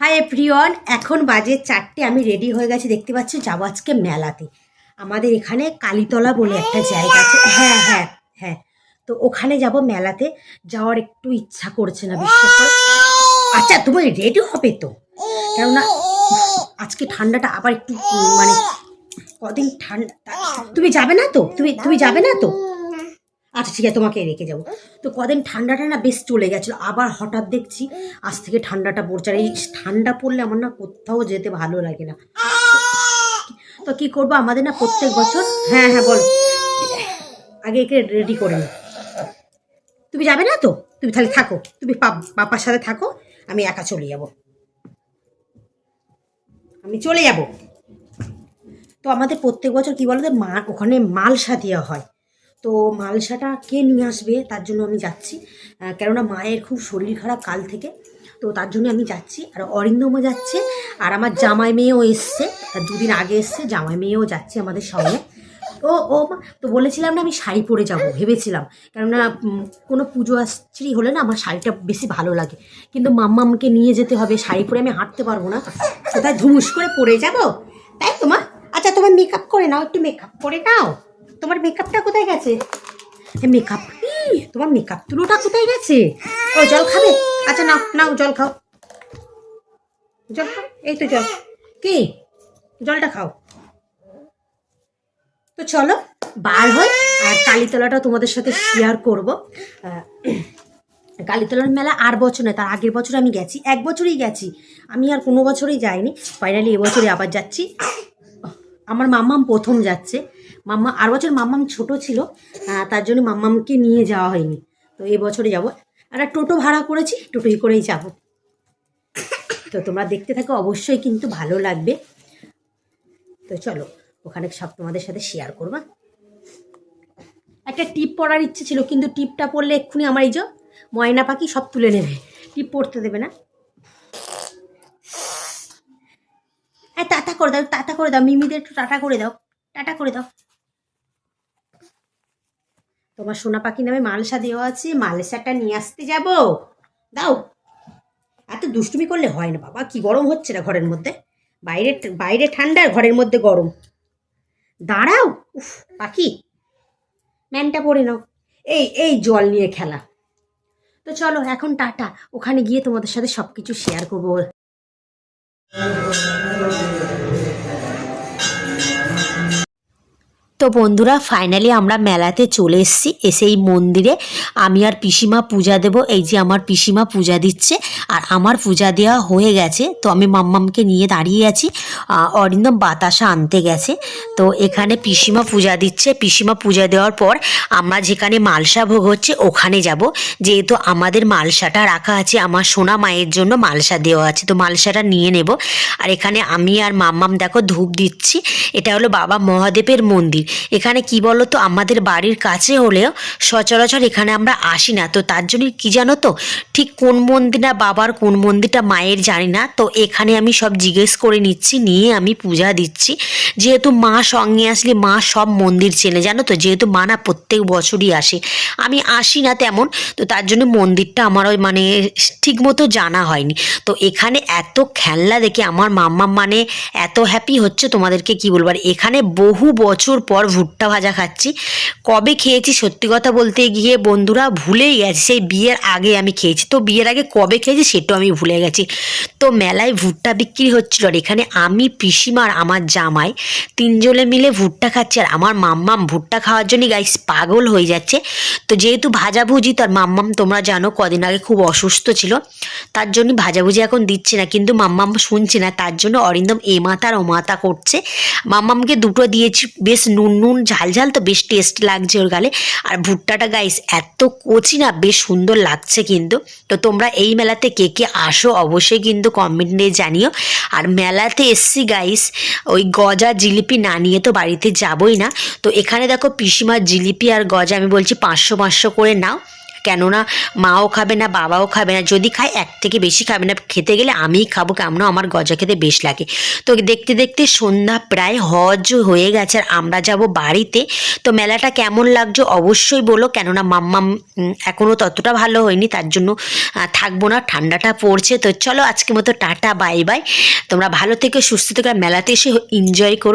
Hi everyone এখন বাজে চারটে, আমি রেডি হয়ে গেছি, দেখতে পাচ্ছি, যাব আজকে মেলাতে। আমাদের এখানে কালীতলা বলে একটা জায়গা আছে। হ্যাঁ হ্যাঁ হ্যাঁ। তো ওখানে যাব মেলাতে, যাওয়ার একটু ইচ্ছা করছে না বিশ্বাস আচ্ছা তুমি রেডি হবে তো? কেননা, আজকে ঠান্ডাটা আবার একটু মানে কদিন ঠান্ডা, তুমি যাবে না তো? তুমি তুমি যাবে না তো? আচ্ছা ঠিক আছে তোমাকে রেখে যাব। তো কদিন ঠান্ডাটা না বেশ চলে গেছিল, আবার হঠাৎ দেখছি আজ থেকে ঠান্ডাটা পড়ছে, আর এই ঠান্ডা পড়লে আমার না কোথাও যেতে ভালো লাগে না। তো কি করব, আমাদের না প্রত্যেক বছর হ্যাঁ হ্যাঁ বলো। আগে একে রেডি করে নি। তুমি যাবে না তো? তুমি তাহলে থাকো, তুমি পাপ- পাপার সাথে থাকো, আমি একা চলে যাব। আমি চলে যাব। তো আমাদের প্রত্যেক বছর কি বলতো, মা, ওখানে মালসা দেওয়া হয়। তো মালসাটা কে নিয়ে আসবে? তার জন্য আমি যাচ্ছি। কেননা মায়ের খুব শরীর খারাপ কাল থেকে। তো তার জন্য আমি যাচ্ছি। আর অরিন্দমও যাচ্ছে। আর আমার জামাই মেয়েও এসছে। দুদিন আগে এসছে। জামাই মেয়েও যাচ্ছে আমাদের সঙ্গে। ও ও তো বলেছিলাম না আমি শাড়ি পরে যাব, ভেবেছিলাম। কেননা কোনো পুজো আশ্রী হলে না আমার শাড়িটা বেশি ভালো লাগে। কিন্তু মাম্মামকে নিয়ে যেতে হবে। শাড়ি পরে আমি হাঁটতে পারব না। কোথায় ধুমুস করে পরে যাব? তাই তোমার আচ্ছা তোমার মেকআপ করে নাও। একটু মেকআপ করে নাও। তোমার মেকআপটা কোথায় গেছে? মেকআপ? তোমার মেকআপ তুলোটা কোথায় গেছে? ও, জল খাবে? আচ্ছা নাও নাও, জল খাও। জল খাও? এই তো জল। কি? জলটা খাও। তো চলো, বার হই, আর কালীতলাটাও তোমাদের সাথে শেয়ার করব। কালীতলার মেলা আর বছর নয়, তার আগের বছর আমি গেছি, এক বছরই গেছি। আমি আর কোনো বছরই যাইনি। ফাইনালি এবছরে আবার যাচ্ছি। আমার মাম্মাম প্রথম যাচ্ছে। মাম্মা, আর বছর মাম্মাম ছোট ছিল তার জন্য মাম্মামকে নিয়ে যাওয়া হয়নি। তো এই বছরে যাব। একটা টোটো ভাড়া করেছি, টোটোই করেই যাব। তো তোমরা দেখতে থাকো, অবশ্যই কিন্তু ভালো লাগবে। তো চলো, ওখানে সব তোমাদের সাথে শেয়ার করবা। একটা টিপ পরার ইচ্ছে ছিল, কিন্তু টিপটা পরলে এক্ষুনি আমার এই যে ময়না পাখি সব তুলে নেবে। টিপ পরতে দেবে না। হ্যাঁ টাটা করে দাও, টাটা করে দাও, মিমিদের একটু টাটা করে দাও, টাটা করে দাও। তোমার সোনা পাখি নামে মালসা দেওয়া আছে, মালসাটা নিয়ে আসতে যাব। দাও। এত দুষ্টুমি করলে হয় না বাবা, কি গরম হচ্ছে না ঘরের মধ্যে? বাইরে বাইরে ঠান্ডা, ঘরের মধ্যে গরম। দাঁড়াও। উফ, পাখি। ম্যানটা পরে নাও। এই এই জল নিয়ে খেলা। তো চলো, এখন টাটা। ওখানে গিয়ে তোমাদের সাথে সব কিছু শেয়ার করব। তো বন্ধুরা ফাইনালি আমরা মেলাতে চলে এসেছি। এসে এই মন্দিরে আমি আর পিসিমা পূজা দেব। এই যে আমার পিসিমা পূজা দিচ্ছে আর আমার পূজা দেওয়া হয়ে গেছে। তো আমি মাম্মামকে নিয়ে দাঁড়িয়ে আছি। অরিন্দম বাতাসা আনতে গেছে। তো এখানে পিসিমা পূজা দিচ্ছে। পিসিমা পূজা দেওয়ার পর আমরা যেখানে মালসা ভোগ হচ্ছে ওখানে যাব। যেহেতু আমাদের মালসাটা রাখা আছে, আমার সোনা মায়ের জন্য মালসা দেওয়া আছে। তো মালসাটা নিয়ে নেব। আর এখানে আমি আর মাম্মাম দেখো ধূপ দিচ্ছি। এটা হলো বাবা মহাদেবের মন্দির। এখানে কি বলো তো আমাদের বাড়ির কাছে হলেও সচরাচর এখানে আমরা আসি না। তো তার জন্য কি জানো তো? ঠিক কোন মন্দিরটা বাবার, কোন মন্দিরটা মায়ের জানি না। তো এখানে আমি সব জিজ্ঞেস করে নিচ্ছি, নিয়ে আমি পূজা দিচ্ছি। যেহেতু মা সঙ্গে আসলে মা সব মন্দির চেনে, জানো তো? যেহেতু মা না প্রত্যেক বছরই আসে। আমি আসি না তেমন। তো তার জন্য মন্দিরটা আমার ওই মানে ঠিক মতো জানা হয়নি। তো এখানে এত খেলনা দেখে আমার মাম্মা মানে এত হ্যাপি হচ্ছে তোমাদেরকে কি বলব? আর এখানে বহু বছর পর ভুট্টা ভাজা খাচ্ছি। কবে খেয়েছি সত্যি কথা বলতে গিয়ে বন্ধুরা ভুলেই গেছি, সেই বিয়ের আগে আমি খেয়েছি। তো বিয়ের আগে কবে খেয়েছি সেটাও আমি ভুলে গেছি। তো মেলায় ভুট্টা বিক্রি হচ্ছিল আর এখানে আমি পিসিমার আমার জামাই তিনজনে মিলে ভুট্টা খাচ্ছি। আর আমার মাম্মাম ভুট্টা খাওয়ার জন্য গাইস পাগল হয়ে যাচ্ছে। তো যেহেতু ভাজাভুজি, তার মাম্মাম তোমরা জানো কদিন আগে খুব অসুস্থ ছিল। তার জন্য ভাজাভুজি এখন দিচ্ছে না, কিন্তু মাম্মাম শুনছে না। তার জন্য অরিন্দম এ মাথা আর ও মাথা করছে। মাম্মামকে দুটো দিয়েছি, বেশ নুন নুন ঝাল ঝাল তো বেশ টেস্ট লাগছে ওর গালে। আর ভুট্টাটা গাইস এত কচি না, বেশ সুন্দর লাগছে কিন্তু। তো তোমরা এই মেলাতে কে কে আসো অবশ্যই কিন্তু কমেন্টে জানিও। আর মেলাতে এসছি গাইস ওই গজা জিলিপি না নিয়ে তো বাড়িতে যাবই না। তো এখানে দেখো পিসিমার জিলিপি আর গজা আমি বলছি পাঁচশো পাঁচশো করে নাও। কেননা মাও খাবে না, বাবাও খাবে না, যদি খায় এক থেকে বেশি খাবে না, খেতে গেলে আমিই খাব কেমন আমার গজা খেতে বেশ লাগে। তো দেখতে দেখতে সন্ধ্যা প্রায় হজ হয়ে গেছে আর আমরা যাব বাড়িতে। তো মেলাটা কেমন লাগছে অবশ্যই বলো, কেননা মাম্মাম এখনও ততটা ভালো হয়নি, তার জন্য থাকব না, ঠান্ডাটা পড়ছে। তো চলো আজকে মতো টাটা, বাই বাই। তোমরা ভালো থেকে, সুস্থ থেকে মেলাতে এসে এনজয় করো।